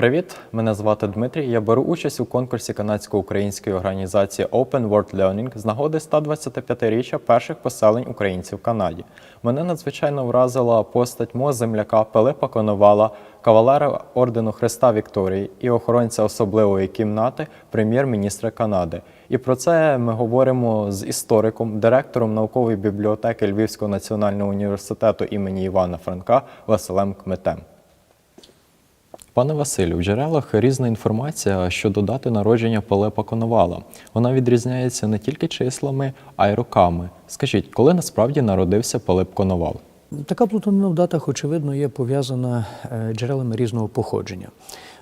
Привіт, мене звати Дмитрій. Я беру участь у конкурсі канадсько-української організації Open World Learning з нагоди 125-річчя перших поселень українців в Канаді. Мене надзвичайно вразила постать мого земляка Пилипа Коновала, кавалера ордену Христа Вікторії і охоронця особливої кімнати прем'єр-міністра Канади. І про це ми говоримо з істориком, директором наукової бібліотеки Львівського національного університету імені Івана Франка Василем Кметем. Пане Василю, в джерелах різна інформація щодо дати народження Пилипа Коновала. Вона відрізняється не тільки числами, а й роками. Скажіть, коли насправді народився Пилип Коновал? Така плутанина в датах, очевидно, є пов'язана е, джерелами різного походження.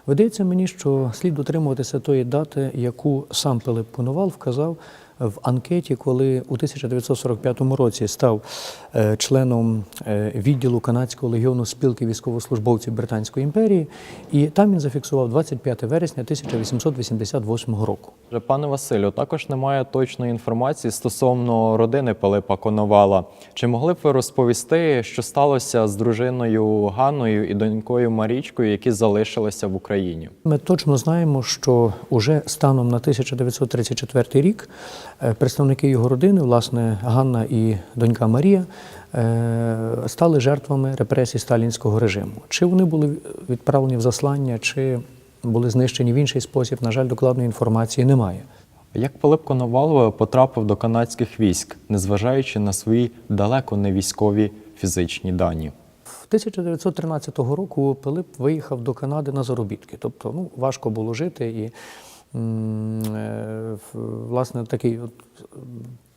Видається мені, що слід дотримуватися тої дати, яку сам Пилип Коновал вказав в анкеті, коли у 1945 році став е, членом е, відділу канадського легіону спілки військовослужбовців Британської імперії, і там він зафіксував 25 вересня 1888 року. Пане Василю, також немає точної інформації стосовно родини Пилипа Коновала. Чи могли б ви розповісти, що сталося з дружиною Ганною і донькою Марічкою, які залишилися в Україні? Ми точно знаємо, що уже станом на 1934 рік представники його родини, власне, Ганна і донька Марія, е, стали жертвами репресій сталінського режиму. Чи вони були відправлені в заслання, чи були знищені в інший спосіб, на жаль, докладної інформації немає. Як Пилип Коновал потрапив до канадських військ, незважаючи на свої далеко не військові фізичні дані? В 1913 року Пилип виїхав до Канади на заробітки. Тобто ну, важко було жити і е, власне такий от,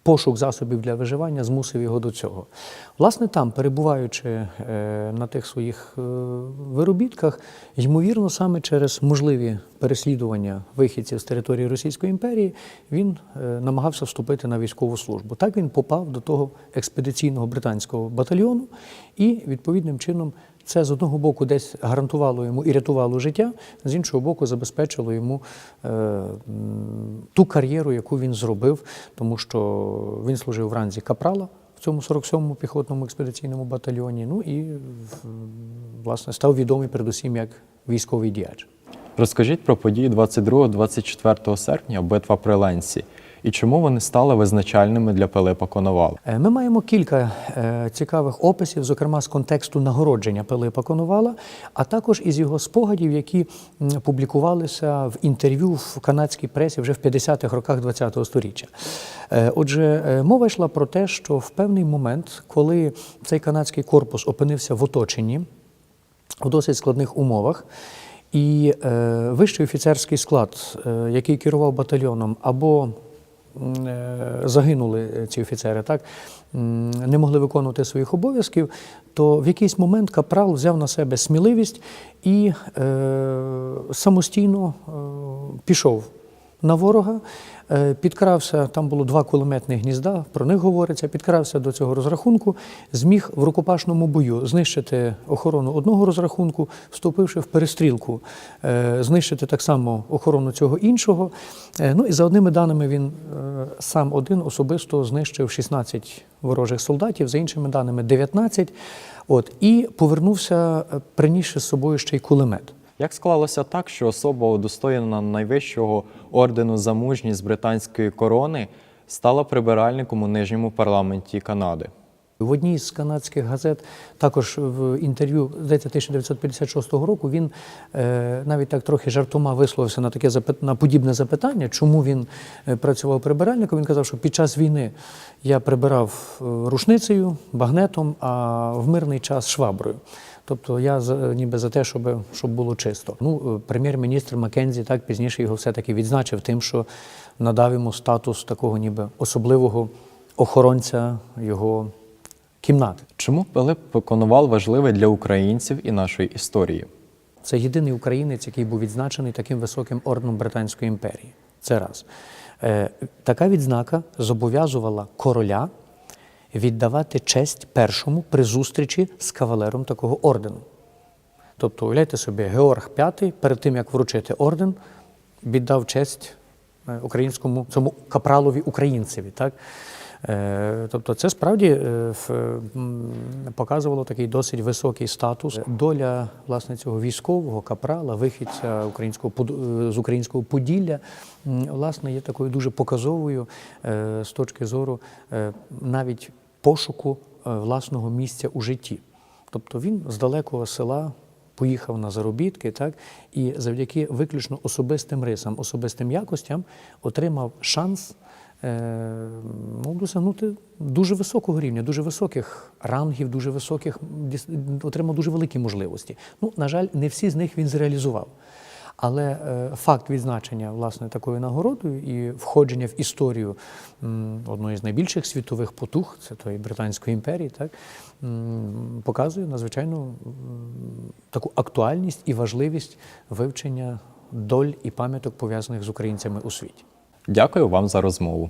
пошук засобів для виживання змусив його до цього. Власне, там, перебуваючи е, на тих своїх е, виробітках, ймовірно, саме через можливі переслідування вихідців з території Російської імперії, він е, намагався вступити на військову службу. Так він попав до того експедиційного британського батальйону, і відповідним чином це з одного боку десь гарантувало йому і рятувало життя, з іншого боку, забезпечило йому е, ту кар'єру, яку він зробив, тому що він служив в ранзі капрала в цьому 47-му піхотному експедиційному батальйоні. Ну і власне став відомий передусім як військовий діяч. Розкажіть про події 22-24 серпня битва при Ленсі і чому вони стали визначальними для Пилипа Коновала? Е, Ми маємо кілька е, цікавих описів, зокрема з контексту нагородження Пилипа Коновала, а також із його спогадів, які публікувалися в інтерв'ю в канадській пресі вже в 50-х роках ХХ століття. Е, Отже, мова йшла про те, що в певний момент, коли цей канадський корпус опинився в оточенні, у досить складних умовах. І е, вищий офіцерський склад, е, який керував батальйоном, або загинули ці офіцери, так? Не могли виконувати своїх обов'язків, то в якийсь момент капрал взяв на себе сміливість і е, самостійно е, пішов на ворога, е, підкрався, там було два кулеметних гнізда, про них говориться, підкрався до цього розрахунку, зміг в рукопашному бою знищити охорону одного розрахунку, вступивши в перестрілку, е, знищити так само охорону цього іншого. Е, Ну і за одними даними він сам один особисто знищив 16 ворожих солдатів, за іншими даними 19. От, і повернувся, принісши з собою ще й кулемет. Як склалося так, що особа, удостоєна найвищого ордену за мужність британської корони, стала прибиральником у нижньому парламенті Канади? В одній з канадських газет, також в інтерв'ю, здається, 1956 року, він е, навіть так трохи жартома висловився на таке запит- на подібне запитання, чому він е, працював прибиральником. Він казав, що під час війни я прибирав е, рушницею, багнетом, а в мирний час шваброю. Тобто я за, ніби за те, щоб, щоб було чисто. Ну, е, прем'єр-міністр Маккензі так пізніше його все-таки відзначив тим, що надав йому статус такого ніби особливого охоронця його кімнати. Чому Пилип Коновал важливий для українців і нашої історії? Це єдиний українець, який був відзначений таким високим орденом Британської імперії. Це раз. Е, така відзнака зобов'язувала короля віддавати честь першому при зустрічі з кавалером такого ордену. Тобто, уявляйте собі, Георг V перед тим, як вручити орден, віддав честь е, українському цьому капралові українцеві. Так? Е, Тобто, це справді е, показувало такий досить високий статус. Доля власне цього військового капрала, вихідця українського з українського Поділля, власне, є такою дуже показовою з точки зору навіть пошуку е, власного місця у житті. Тобто він з далекого села поїхав на заробітки, так, і завдяки виключно особистим рисам, особистим якостям отримав шанс е, ну, досягнути дуже високого рівня, дуже високих рангів, дуже високих, отримав дуже великі можливості. Ну, на жаль, не всі з них він зреалізував. Але е, факт відзначення власне такою нагородою і входження в історію одної з найбільших світових потуг, це тої Британської імперії, так показує надзвичайно таку актуальність і важливість вивчення доль і пам'яток пов'язаних з українцями у світі. Дякую вам за розмову.